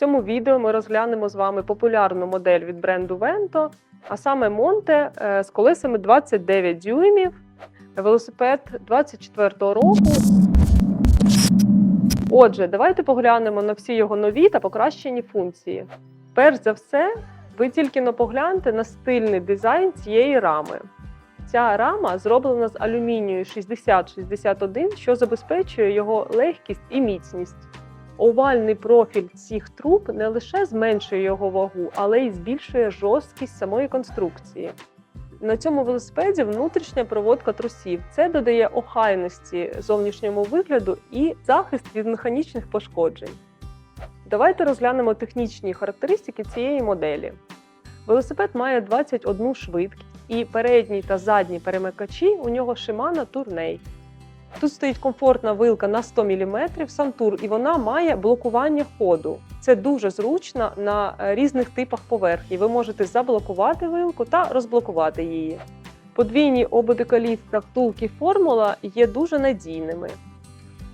цьому відео ми розглянемо з вами популярну модель від бренду Vento, а саме Monte е, з колесами 29 дюймів, велосипед 24-го року. Отже, давайте поглянемо на всі його нові та покращені функції. Перш за все, ви тільки но погляньте на стильний дизайн цієї рами. Ця рама зроблена з алюмінію 6061, що забезпечує його легкість і міцність. Овальний профіль цих труб не лише зменшує його вагу, але й збільшує жорсткість самої конструкції. На цьому велосипеді внутрішня проводка трусів. Це додає охайності зовнішньому вигляду і захист від механічних пошкоджень. Давайте розглянемо технічні характеристики цієї моделі. Велосипед має 21 швидкість і передній та задній перемикачі у нього Shimano Tourney. Тут стоїть комфортна вилка на 100 мм Сантур, і вона має блокування ходу. Це дуже зручно на е, різних типах поверхні. Ви можете заблокувати вилку та розблокувати її. Подвійні ободиколіт та втулки формула є дуже надійними.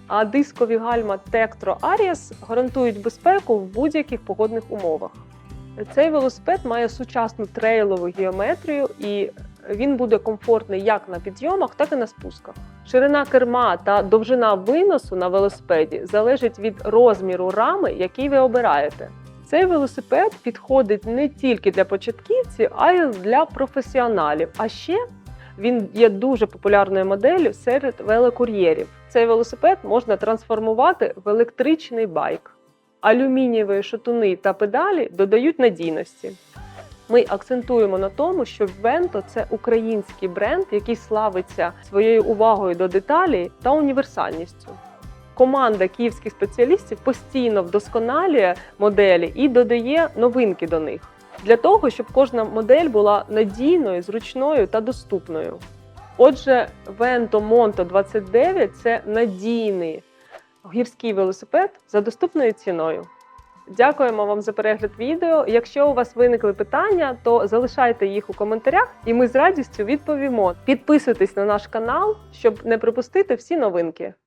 А дискові гальма Tektro Aries гарантують безпеку в будь-яких погодних умовах. Цей велосипед має сучасну трейлову геометрію і він буде комфортний як на підйомах, так і на спусках. Ширина керма та довжина виносу на велосипеді залежить від розміру рами, який ви обираєте. Цей велосипед підходить не тільки для початківців, а й для професіоналів. А ще він є дуже популярною моделлю серед велокур'єрів. Цей велосипед можна трансформувати в електричний байк. Алюмінієві шатуни та педалі додають надійності. Ми акцентуємо на тому, що Vento – це український бренд, який славиться своєю увагою до деталей та універсальністю. Команда київських спеціалістів постійно вдосконалює моделі і додає новинки до них для того, щоб кожна модель була надійною, зручною та доступною. Отже, Vento Monto 29 це надійний гірський велосипед за доступною ціною. Дякуємо вам за перегляд відео. Якщо у вас виникли питання, то залишайте їх у коментарях, і ми з радістю відповімо. Підписуйтесь на наш канал, щоб не пропустити всі новинки.